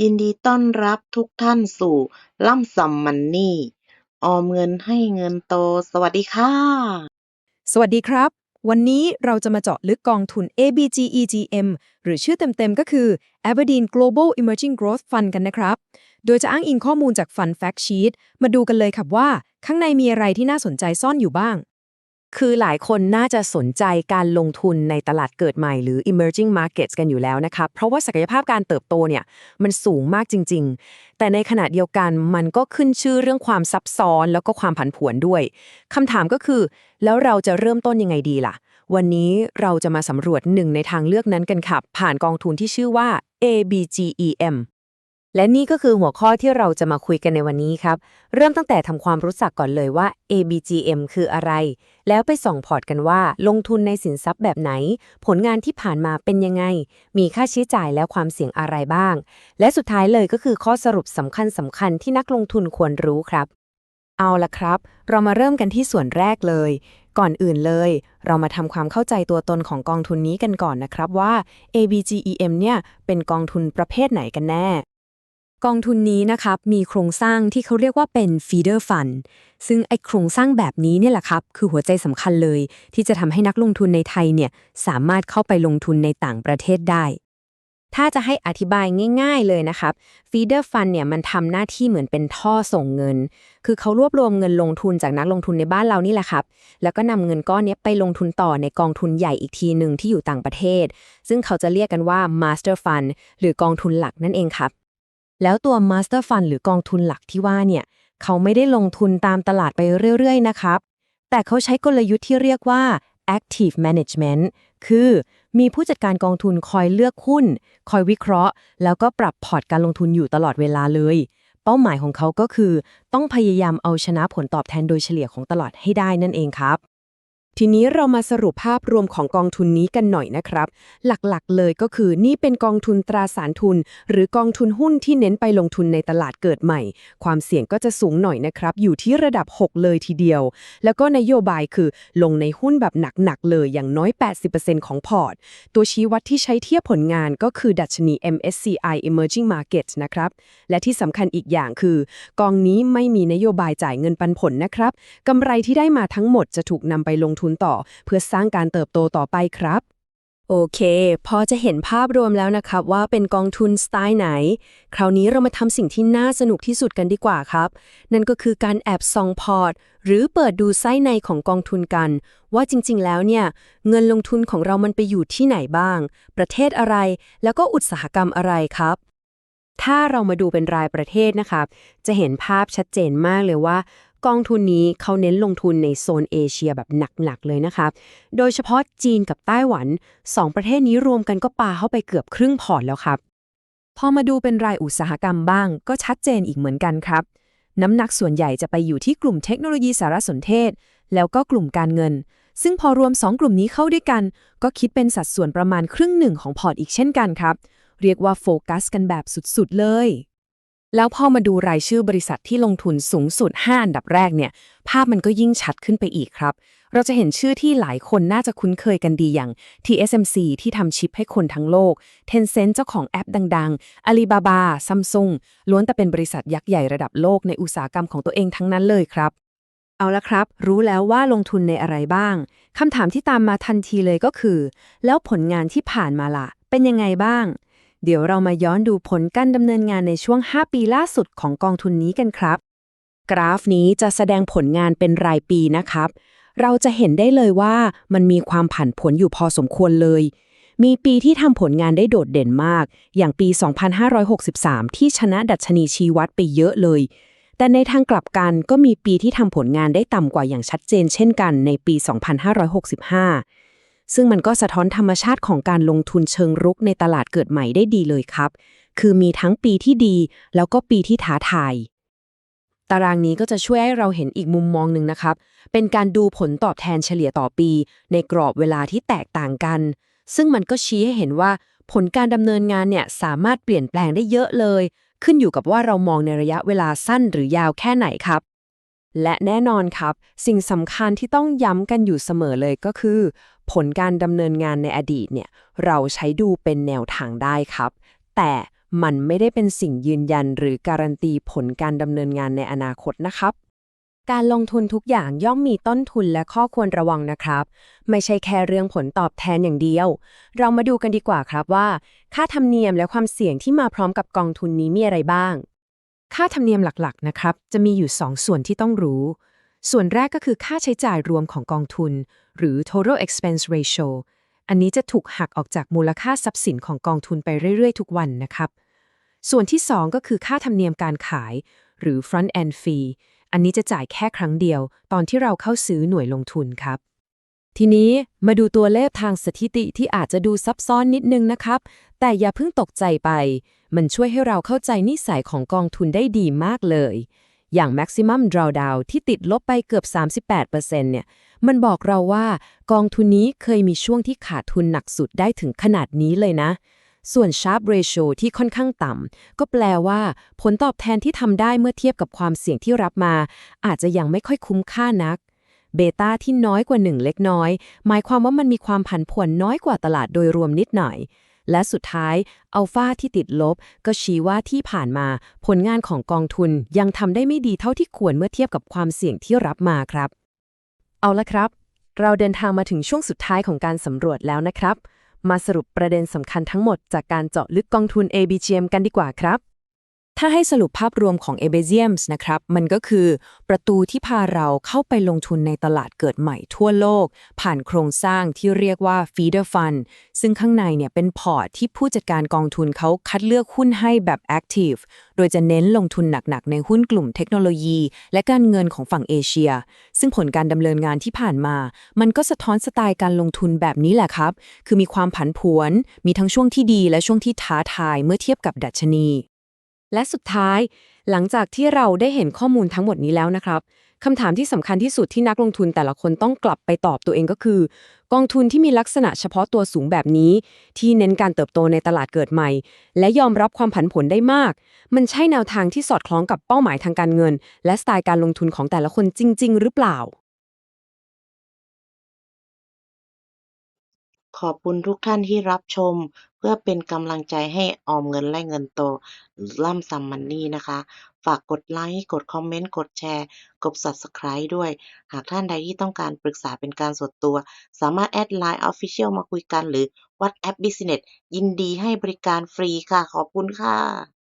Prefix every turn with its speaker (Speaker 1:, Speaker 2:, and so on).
Speaker 1: ยินดีต้อนรับทุกท่านสู่ล่ำซำมันนี่ ออมเงินให้เงินโต สวัสดีค่ะ
Speaker 2: สวัสดีครับ วันนี้เราจะมาเจาะลึกกองทุน ABG EGM หรือชื่อเต็มๆก็คือ Aberdeen Global Emerging Growth Fund กันนะครับ โดยจะอ้างอิงข้อมูลจาก Fund Fact Sheet มาดูกันเลยครับว่า ข้างในมีอะไรที่น่าสนใจซ่อนอยู่บ้าง
Speaker 3: คือหลายคนน่าจะสนใจการลงทุนในตลาดเกิดใหม่หรือ emerging markets กันอยู่แล้วนะครับเพราะว่าศักยภาพการเติบโตเนี่ยมันสูงมากจริง ๆ แต่ในขณะเดียวกันมันก็ขึ้นชื่อเรื่องความซับซ้อนแล้วก็ความผันผวนด้วยคำถามก็คือ แล้วเราจะเริ่มต้นยังไงดีล่ะ วันนี้เราจะมาสำรวจหนึ่งในทางเลือกนั้นกันครับผ่านกองทุนที่ชื่อว่า ABGEM และนี่ก็คือหัวข้อที่เราจะมาคุยกันในวันนี้ครับ เริ่มตั้งแต่ทำความรู้จักก่อนเลยว่า ABGM คืออะไร แล้วไปส่องพอร์ตกันว่า ลงทุนในสินทรัพย์แบบไหน ผลงานที่ผ่านมาเป็นยังไง มีค่าใช้จ่ายและความเสี่ยงอะไรบ้าง และสุดท้ายเลยก็คือข้อสรุปสำคัญสำคัญที่นักลงทุนควรรู้ครับ เอาละครับ เรามาเริ่มกันที่ส่วนแรกเลย ก่อนอื่นเลย เรามาทำความเข้าใจตัวตนของกองทุนนี้กันก่อนนะครับว่า ABGEM เนี่ยเป็นกองทุนประเภทไหนกันแน่
Speaker 2: กองทุนนี้นะครับมีโครงสร้างที่เขาเรียกว่าเป็น feeder fund ซึ่งไอโครงสร้างแบบนี้เนี่ยแหละครับ คือหัวใจสำคัญเลย ที่จะทำให้นักลงทุนในไทยเนี่ยสามารถเข้าไปลงทุนในต่างประเทศได้
Speaker 3: ถ้าจะให้อธิบายง่าย ๆเลยนะครับ feeder fund เนี่ยมันทำหน้าที่เหมือนเป็นท่อส่งเงิน คือเขารวบรวมเงินลงทุนจากนักลงทุนในบ้านเรานี่แหละครับ แล้วก็นำเงินก้อนนี้ไปลงทุนต่อในกองทุนใหญ่อีกทีหนึ่งที่อยู่ต่างประเทศ ซึ่งเขาจะเรียกกันว่า master fund หรือกองทุนหลักนั่นเองครับ
Speaker 2: แล้วตัว Master Fund หรือกองทุนหลักที่ว่าเนี่ย เขาไม่ได้ลงทุนตามตลาดไปเรื่อยๆ นะครับ แต่เขาใช้กลยุทธ์ที่เรียกว่า active management คือมีผู้จัดการกองทุนคอยเลือกหุ้น คอยวิเคราะห์ แล้วก็ปรับพอร์ตการลงทุนอยู่ตลอดเวลาเลย เป้าหมายของเขาก็คือ ต้องพยายามเอาชนะผลตอบแทนโดยเฉลี่ยของตลาดให้ได้นั่นเองครับ ทีนี้เรามาสรุปภาพรวมของกองทุนนี้กันหน่อยนะครับ หลักๆ เลยก็คือนี่เป็นกองทุนตราสารทุน หรือกองทุนหุ้นที่เน้นไปลงทุนในตลาดเกิดใหม่ ความเสี่ยงก็จะสูงหน่อยนะครับ อยู่ที่ระดับ 6 เลยทีเดียว แล้วก็นโยบายคือลงในหุ้นแบบหนัก ๆ เลยอย่างน้อย 80%ของพอร์ต ตัวชี้วัดที่ใช้เทียบผลงานก็คือดัชนี MSCI Emerging Markets นะครับ และที่สำคัญอีกอย่างคือ กองนี้ไม่มีนโยบายจ่ายเงินปันผลนะครับกำไรที่ได้มาทั้งหมดจะถูกนำไปลงทุนต่อ เพื่อสร้างการเติบโตต่อไปครับ โอเค พอจะเห็นภาพรวมแล้วนะครับว่าเป็นกองทุนสไตล์ไหน คราวนี้เรามาทำสิ่งที่น่าสนุกที่สุดกันดีกว่าครับ นั่นก็คือการแอบซองพอร์ต หรือเปิดดูไส้ในของกองทุนกัน ว่าจริง ๆ แล้วเนี่ย เงินลงทุนของเรามันไปอยู่ที่ไหนบ้าง ประเทศอะไร แล้วก็อุตสาหกรรมอะไรครับถ้าเรามาดูเป็นรายประเทศนะครับจะเห็นภาพชัดเจนมากเลยว่า กองทุนนี้เขาเน้นลงทุนในโซนเอเชียแบบหนัก ๆ เลยนะครับโดยเฉพาะจีนกับไต้หวัน 2 ประเทศนี้รวมกันก็ปาเข้าไปเกือบครึ่งพอร์ตแล้วครับ พอมาดูเป็นรายอุตสาหกรรมบ้าง ก็ชัดเจนอีกเหมือนกันครับ น้ำหนักส่วนใหญ่จะไปอยู่ที่กลุ่มเทคโนโลยีสารสนเทศ แล้วก็กลุ่มการเงิน ซึ่งพอรวม 2 กลุ่มนี้เข้าด้วยกัน ก็คิดเป็นสัดส่วนประมาณครึ่งหนึ่งของพอร์ตอีกเช่นกันครับ เรียกว่าโฟกัสกันแบบสุดๆเลย แล้วพอมาดูรายชื่อบริษัทที่ลงทุนสูงสุด 5 อันดับแรกเนี่ย ภาพมันก็ยิ่งชัดขึ้นไปอีกครับ เราจะเห็นชื่อที่หลายคนน่าจะคุ้นเคยกันดีอย่าง TSMC ที่ทำชิปให้คนทั้งโลก Tencent เจ้าของแอปดังๆ Alibaba Samsung ล้วนแต่เป็นบริษัทยักษ์ใหญ่ระดับโลกในอุตสาหกรรมของตัวเองทั้งนั้นเลยครับ เอาละครับ รู้แล้วว่าลงทุนในอะไรบ้างคำถามที่ตามมาทันทีเลยก็คือ แล้วผลงานที่ผ่านมาล่ะ เป็นยังไงบ้าง เดี๋ยวเรามาย้อนดูผลการดำเนินงานในช่วง 5 ปีล่าสุดของกองทุนนี้กันครับ กราฟนี้จะแสดงผลงานเป็นรายปีนะครับ เราจะเห็นได้เลยว่ามันมีความผันผวนอยู่พอสมควรเลย มีปีที่ทำผลงานได้โดดเด่นมาก อย่างปี 2563 ที่ชนะดัชนีชีวัดไปเยอะเลย แต่ในทางกลับกันก็มีปีที่ทำผลงานได้ต่ำกว่าอย่างชัดเจนเช่นกันในปี 2565 ซึ่งมันก็สะท้อนธรรมชาติของการลงทุนเชิงรุกในตลาดเกิดใหม่ได้ดีเลยครับ คือมีทั้งปีที่ดี แล้วก็ปีที่ท้าทาย ตารางนี้ก็จะช่วยให้เราเห็นอีกมุมมองหนึ่งนะครับ เป็นการดูผลตอบแทนเฉลี่ยต่อปี ในกรอบเวลาที่แตกต่างกัน ซึ่งมันก็ชี้ให้เห็นว่าผลการดำเนินงานเนี่ยสามารถเปลี่ยนแปลงได้เยอะเลย ขึ้นอยู่กับว่าเรามองในระยะเวลาสั้นหรือยาวแค่ไหนครับและแน่นอนครับ สิ่งสำคัญที่ต้องย้ำกันอยู่เสมอเลยก็คือ ผลการดำเนินงานในอดีตเนี่ยเราใช้ดูเป็นแนวทางได้ครับ แต่มันไม่ได้เป็นสิ่งยืนยันหรือการันตีผลการดำเนินงานในอนาคตนะครับ การลงทุนทุกอย่างย่อมมีต้นทุนและข้อควรระวังนะครับ ไม่ใช่แค่เรื่องผลตอบแทนอย่างเดียว เรามาดูกันดีกว่าครับว่า ค่าธรรมเนียมและความเสี่ยงที่มาพร้อมกับกองทุนนี้มีอะไรบ้าง ค่าธรรมเนียมหลักๆนะครับ จะมีอยู่ 2 ส่วนที่ต้องรู้ ส่วนแรกก็คือค่าใช้จ่ายรวมของกองทุน หรือ total expense ratio อันนี้จะถูกหักออกจากมูลค่าทรัพย์สินของกองทุนไปเรื่อยๆ ทุกวันนะครับ ส่วนที่ 2 ก็คือค่าธรรมเนียมการขาย หรือ front end fee อันนี้จะจ่ายแค่ครั้งเดียว ตอนที่เราเข้าซื้อหน่วยลงทุนครับ ทีนี้มาดูตัวเลขทางสถิติที่อาจจะดูซับซ้อนนิดนึงนะครับ แต่อย่าเพิ่งตกใจไป มันช่วยให้เราเข้าใจนิสัยของกองทุนได้ดีมากเลย อย่าง maximum drawdown ที่ติดลบไปเกือบ 38%เนี่ย มันบอกเราว่ากองทุนนี้เคยมีช่วงที่ขาดทุนหนักสุดได้ถึงขนาดนี้เลยนะ ส่วน sharp ratio ที่ค่อนข้างต่ำ ก็แปลว่าผลตอบแทนที่ทำได้เมื่อเทียบกับความเสี่ยงที่รับมา อาจจะยังไม่ค่อยคุ้มค่านักเบต้าที่น้อยกว่า 1 เล็กน้อย หมายความว่ามันมีความผันผวนน้อยกว่าตลาดโดยรวมนิดหน่อย และสุดท้ายอัลฟาที่ติดลบ ก็ชี้ว่าที่ผ่านมาผลงานของกองทุนยังทำได้ไม่ดีเท่าที่ควรเมื่อเทียบกับความเสี่ยงที่รับมาครับ เอาละครับ เราเดินทางมาถึงช่วงสุดท้ายของการสำรวจแล้วนะครับ มาสรุปประเด็นสำคัญทั้งหมดจากการเจาะลึกกองทุน ABGM กันดีกว่าครับ ถ้าให้สรุปภาพรวมของ a b z i u m s นะครับ มันก็คือ ประตูที่พาเราเข้าไปลงทุนในตลาดเกิดใหม่ทั่วโลก ผ่านโครงสร้างที่เรียกว่า feeder fund ซึ่งข้างในเนี่ยเป็นพอร์ตที่ผู้จัดการกองทุนเขาคัดเลือกหุ้นให้แบบ active โดยจะเน้นลงทุนหนักๆ ในหุ้นกลุ่มเทคโนโลยี และการเงินของฝั่งเอเชีย ซึ่งผลการดำเนินงานที่ผ่านมา มันก็สะท้อนสไตล์การลงทุนแบบนี้แหละครับ คือมีความผันผวน มีทั้งช่วงที่ดีและช่วงที่ท้าทายเมื่อเทียบกับดัชนี และสุดท้าย หลังจากที่เราได้เห็นข้อมูลทั้งหมดนี้แล้วนะครับคำถามที่สำคัญที่สุดที่นักลงทุนแต่ละคนต้องกลับไปตอบตัวเองก็คือ กองทุนที่มีลักษณะเฉพาะตัวสูงแบบนี้ ที่เน้นการเติบโตในตลาดเกิดใหม่ และยอมรับความผันผวนได้มาก มันใช่แนวทางที่สอดคล้องกับเป้าหมายทางการเงิน และสไตล์การลงทุนของแต่ละคนจริง ๆ หรือเปล่า
Speaker 1: ขอบคุณทุกท่านที่รับชม เพื่อเป็นกำลังใจให้ออมเงินและเงินโตล่ำซัมมันนี่นะคะ ฝากกดไลค์ กดคอมเมนต์ กดแชร์ กด Subscribe ด้วย หากท่านใดที่ต้องการปรึกษาเป็นการส่วนตัว สามารถแอดไลน์ Official มาคุยกันหรือ WhatsApp Business ยินดีให้บริการฟรีค่ะ ขอบคุณค่ะ